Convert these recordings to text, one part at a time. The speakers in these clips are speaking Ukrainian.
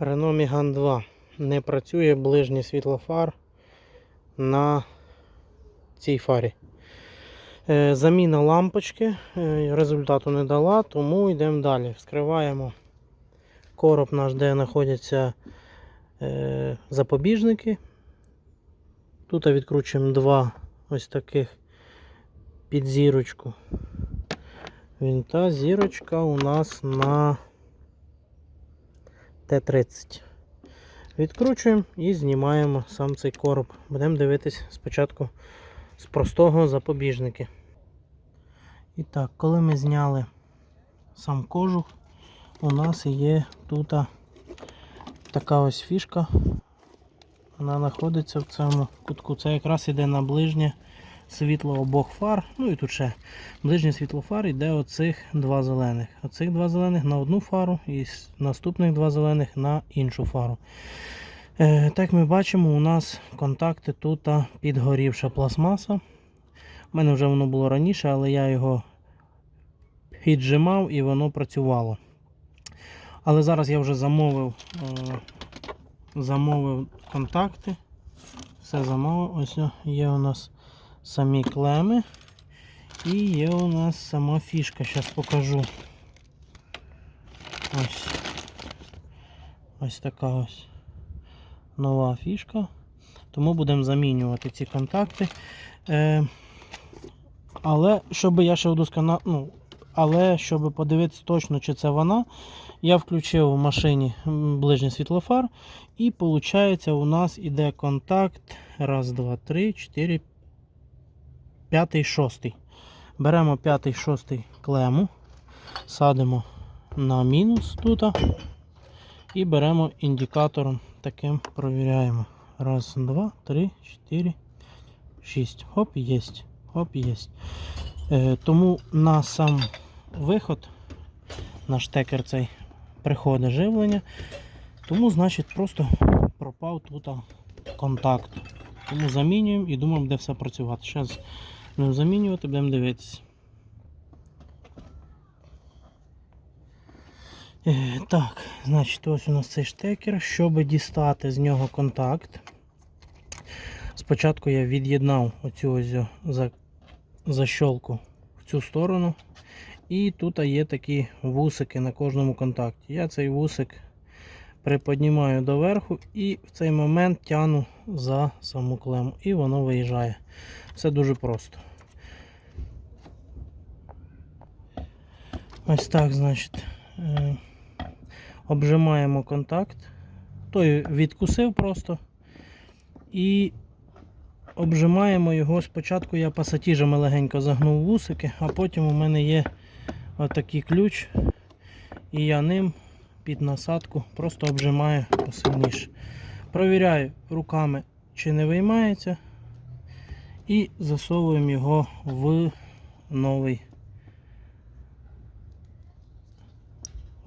Renault Megane 2 не працює ближнє світло фар на цій фарі. Е, Заміна лампочки е, результату не дала, тому йдемо далі. Вскриваємо короб наш, де знаходяться е, запобіжники. Тут відкручуємо два ось таких під зірочку. Вінта зірочка у нас на Т-30. Відкручуємо і знімаємо сам цей короб. Будемо дивитись спочатку з простого запобіжники. І так, коли ми зняли сам кожух, у нас є тут така ось фішка. Вона знаходиться в цьому кутку. Це якраз іде на ближнє світло обох фар. Ну і тут ще ближнє світло фар йде оцих два зелених. Оцих два зелених на одну фару і наступних два зелених на іншу фару. Е, так ми бачимо, у нас контакти тут підгорівша пластмаса. У мене вже воно було раніше, але я його піджимав і воно працювало. Але зараз я вже замовив, е, замовив контакти. Все замовив. Ось є у нас самі клеми. І є у нас сама фішка. Зараз покажу. Ось. Ось така ось нова фішка. Тому будемо замінювати ці контакти. Е, але щоб я ще удосконал... ну, але щоб подивитися точно, чи це вона, я включив в машині ближній світлофар. І виходить, у нас іде контакт. Раз, два, три, чотири, п'ятий, шостий. Беремо п'ятий, шостий клему, садимо на мінус тут. І беремо індикатором таким провіряємо. Раз, два, три, чотири, шість. Хоп, єсть. Хоп, єсть. Е, тому на сам виход, на штекер цей приходить живлення. Тому, значить, просто пропав тут контакт. Тому замінюємо і думаємо, де все працювати. Зараз будемо замінювати, будемо дивитися. Е, Так, значить, ось у нас цей штекер. Щоб дістати з нього контакт. Спочатку я від'єднав оцю ось за, защолку в цю сторону. І тут є такі вусики на кожному контакті. Я цей вусик приподнімаю доверху і в цей момент тягну за саму клему. І воно виїжджає. Все дуже просто. Ось так, значить. е, Обжимаємо контакт. Той відкусив просто. І обжимаємо його. Спочатку я пасатіжами легенько загнув вусики, а потім у мене є отакий ключ. І я ним під насадку просто обжимаю посильніше. Провіряю руками, чи не виймається. І засовуємо його в новий.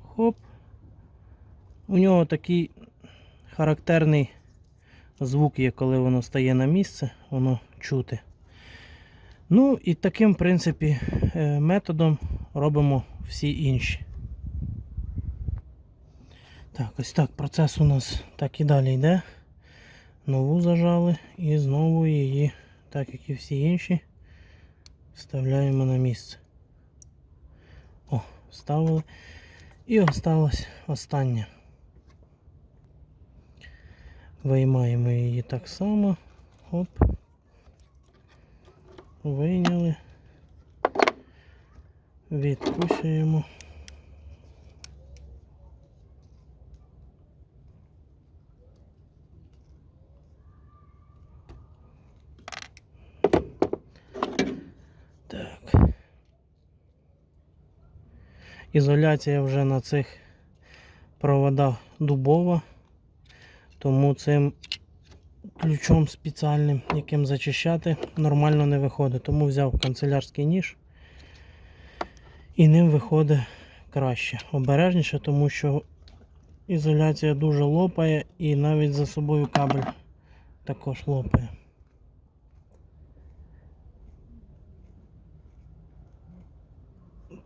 Хоп. У нього такий характерний звук є, коли воно стає на місце, воно чути. Ну і таким, в принципі, е, методом робимо всі інші. Так, ось так процес у нас так і далі йде. Нову зажали і знову її, так як і всі інші, вставляємо на місце. О, вставили. І осталась остання. Виймаємо її так само. Оп. Вийняли. Відкусуємо. Так. Ізоляція вже на цих проводах дубова, тому цим ключом спеціальним, яким зачищати, нормально не виходить. Тому взяв канцелярський ніж і ним виходить краще. Обережніше, тому що ізоляція дуже лопає і навіть за собою кабель також лопає.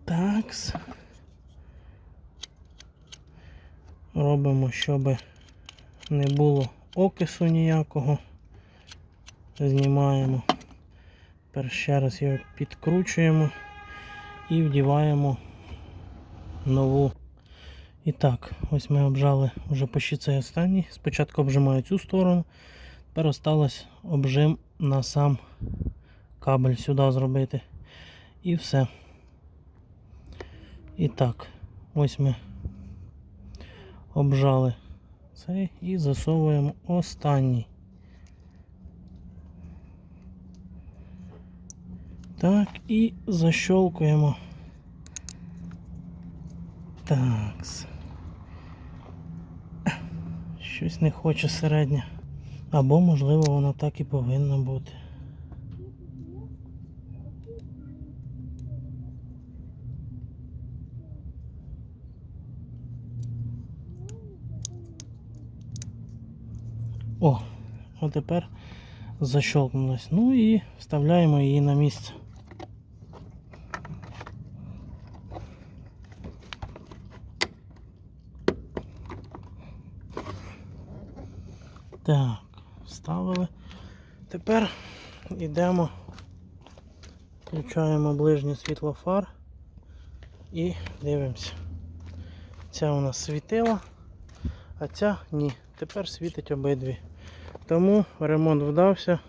Такс. Робимо щоб не було окису ніякого. Знімаємо. Тепер ще раз його підкручуємо і вдіваємо нову. І так, ось ми обжали вже почти цей останній. Спочатку обжимаю цю сторону, тепер осталось обжим на сам кабель сюди зробити. І все. І так, ось ми обжали цей і засовуємо останній. Так, і защолкуємо. Такс. Щось не хоче середня. Або, можливо, вона так і повинна бути. О, а тепер защелкнулась. Ну і вставляємо її на місце. Так, вставили. Тепер йдемо, включаємо ближнє світло фар і дивимося. Ця у нас світила, а ця ні. Тепер світить обидві. Тому ремонт вдався.